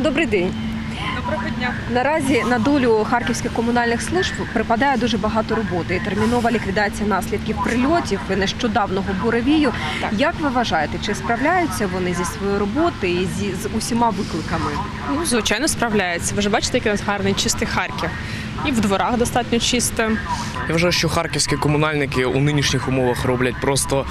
Добрий день. Доброго дня. Наразі на долю харківських комунальних служб припадає дуже багато роботи. І термінова ліквідація наслідків прильотів і нещодавного буревію. Як ви вважаєте, чи справляються вони зі своєю роботою і зі з усіма викликами? Ну, звичайно, справляється. Ви ж бачите, який у нас гарний чистий Харків. І в дворах достатньо чисто. Я вважаю, що харківські комунальники у нинішніх умовах роблять просто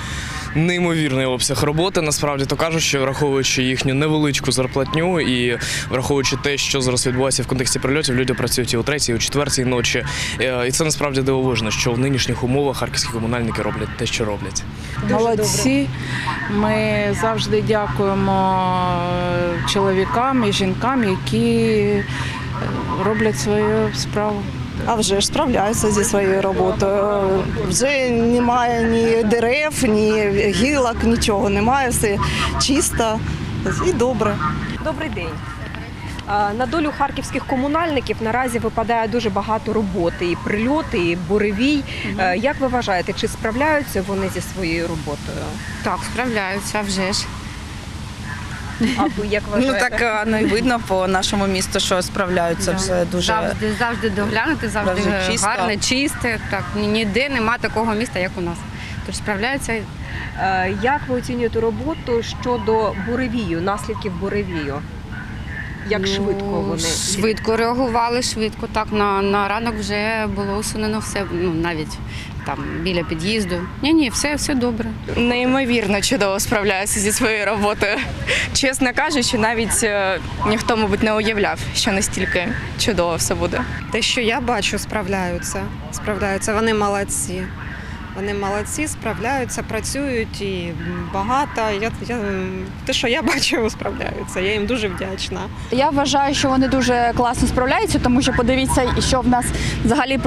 неймовірний обсяг роботи. Насправді то кажуть, що враховуючи їхню невеличку зарплатню і враховуючи те, що зараз відбувається в контексті прильотів, люди працюють і о третій, і о четвертій ночі. Е, І це насправді дивовижно, що в нинішніх умовах харківські комунальники роблять те, що роблять. Молодці. Ми завжди дякуємо е, чоловікам і жінкам, які е, роблять свою справу. А вже ж справляються зі своєю роботою. Вже немає ні дерев, ні гілок, нічого немає, все чисто і добре. Добрий день. На долю харківських комунальників наразі випадає дуже багато роботи, і прильоти, і буревій. Як ви вважаєте, чи справляються вони зі своєю роботою? Так, справляються вже ж. А ви як Ну так ну, і видно по нашому місту, що справляються все дуже. Завжди, завжди доглянути, завжди, Завжди чисто. гарне, чисте. Так, ніде нема такого міста, як у нас. Тож справляються. Е, Як ви оцінюєте роботу щодо буревію, наслідків буревію? Як Ну, швидко вони? Швидко реагували, швидко. Так, на, на ранок вже було усунено все, ну навіть там біля під'їзду. Ні, ні, все, все добре. Неймовірно чудово справляюся зі своєю роботою. Чесно кажучи, навіть е, ніхто, мабуть, не уявляв, що настільки чудово все буде. Те, що я бачу, справляються. Справляються. Вони молодці. Вони молодці, справляються, працюють і багато. Я, я, те, що я бачу, справляються. Я їм дуже вдячна. Я вважаю, що вони дуже класно справляються, тому що подивіться, що в нас взагалі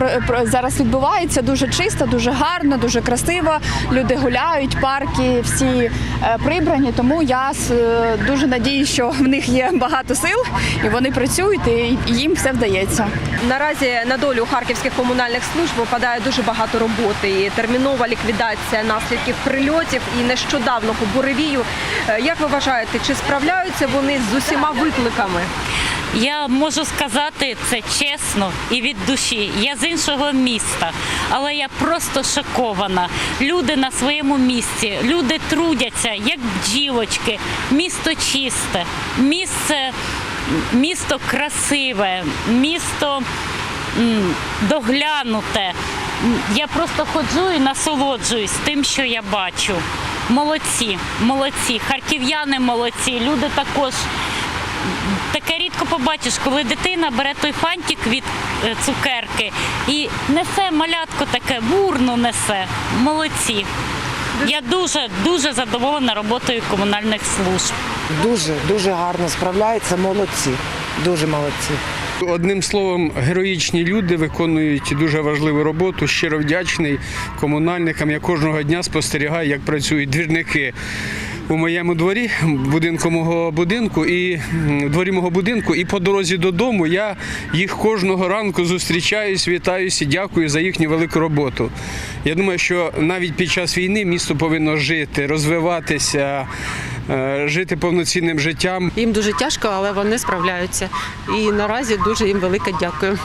зараз відбувається. Дуже чисто, дуже гарно, дуже красиво. Люди гуляють, парки всі е, прибрані. Тому я е, дуже надію, що в них є багато сил і вони працюють, і їм все вдається. Наразі на долю харківських комунальних служб випадає дуже багато роботи. І термінова ліквідація наслідків прильотів і нещодавного буревію. Е, Як ви вважаєте, чи справляються вони з усіма викликами? Я можу сказати це чесно і від душі. Я з іншого міста, але я просто шокована. Люди на своєму місці, люди трудяться, як бджілочки. Місто чисте, місце, місто красиве, місто доглянуте. Я просто ходжу і насолоджуюсь тим, що я бачу. Молодці, молодці, харків'яни молодці, люди також таке рідко побачиш, коли дитина бере той фантик від е, цукерки і несе малятко таке, бурно несе. Молодці. Я дуже дуже задоволена роботою комунальних служб. Дуже дуже гарно справляються, молодці, дуже молодці. Одним словом, героїчні люди виконують дуже важливу роботу. Щиро вдячний комунальникам. Я кожного дня спостерігаю, як працюють двірники у моєму дворі, будинку мого будинку і дворі мого будинку. І по дорозі додому я їх кожного ранку зустрічаюсь, вітаюся, дякую за їхню велику роботу. Я думаю, що навіть під час війни місто повинно жити, розвиватися, жити повноцінним життям. Їм дуже тяжко, але вони справляються. І наразі дуже їм велике дякую.